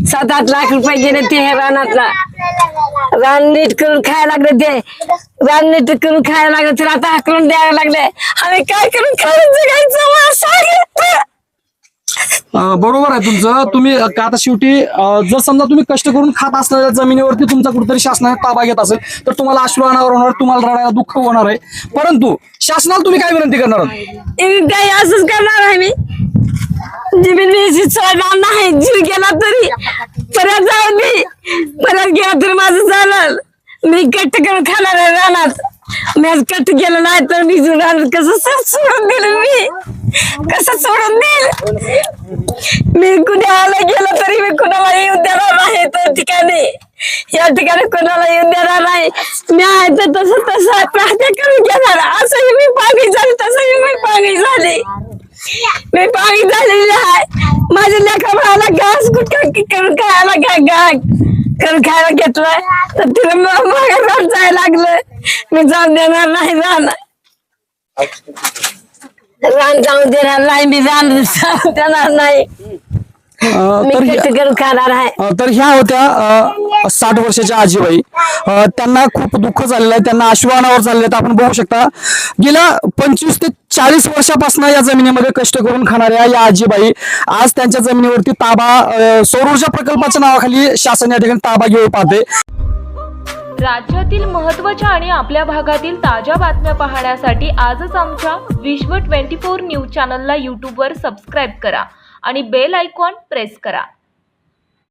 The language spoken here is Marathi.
सात आठ लाख रुपये गेले ते हे रानातला. रान नीट करून खायला लागले ते. रान नीट करून खायला लागले तर आता हाकलून द्यायला लागले. आम्ही काय करून खायला जगायचं मला सांगितलं अं, बरोबर आहे तुमचं. तुम्ही अं, का आता शेवटी अं, जर समजा तुम्ही कष्ट करून खात असणाऱ्या जमिनीवरती तुमचा कुठेतरी शासनाने ताबा घेत असेल तर तुम्हाला अश्रू अनावर होणार तुम्हाला रडायला दुःख होणार आहे. परंतु शासनाला तुम्ही काय विनंती करणार आहात? काही असंच करणार आहे मी. जमीन मी सोडणार नाही. जीव गेला तरी परत जाऊ मी परत गेला तरी माझं झालं मी कट्ट करून खाणार राहणार मी आज कट्ट केलं नाही तर मी राहणार कसं सोडून दिलं मी? कसं सोडून देईल? मी कुणाला गेलं तरी मी कुणाला येऊन देणार नाही त्या ठिकाणी. या ठिकाणी कोणाला येऊन देणार नाही. मी आहे तर तसं तसं प्रार्थना करून घेणार. असंही मी पाणी झाली तसंही मी पाणी झाली. मी पाणी झालेली आहे. माझ्या लेखा भावाला घास गुटखा करून खायला गा करून खायला घेतलाय तर तिला मग मागे जायला लागलं मी जाऊन देणार नाही राहणार रान जाऊन देणार नाही मी रान जाऊन देणार नाही. अं, मी तर कष्ट ह्या- करून खाणार आहे? अं, तर ह्या होत्या अं, साठ वर्षाच्या आजीबाई त्यांना खूप दुःख झालेलं आहे त्यांना अश्वानावर झालेलं आहे. आपण बघू शकता गेल्या पंचवीस ते चाळीस वर्षापासून या जमिनीमध्ये कष्ट करून खाणाऱ्या या आजीबाई आज त्यांच्या जमिनीवरती ताबा सौरऊर्जा प्रकल्पाच्या नावाखाली शासन या ठिकाणी ताबा घेऊ पाहते. राज्यातील महत्त्वाच्या आणि आपल्या भागातील ताज्या बातम्या पाहण्यासाठी आजच आमच्या विश्व 24 न्यूज चॅनलला यूट्यूबवर सबस्क्राईब करा आणि बेल आयकॉन प्रेस करा.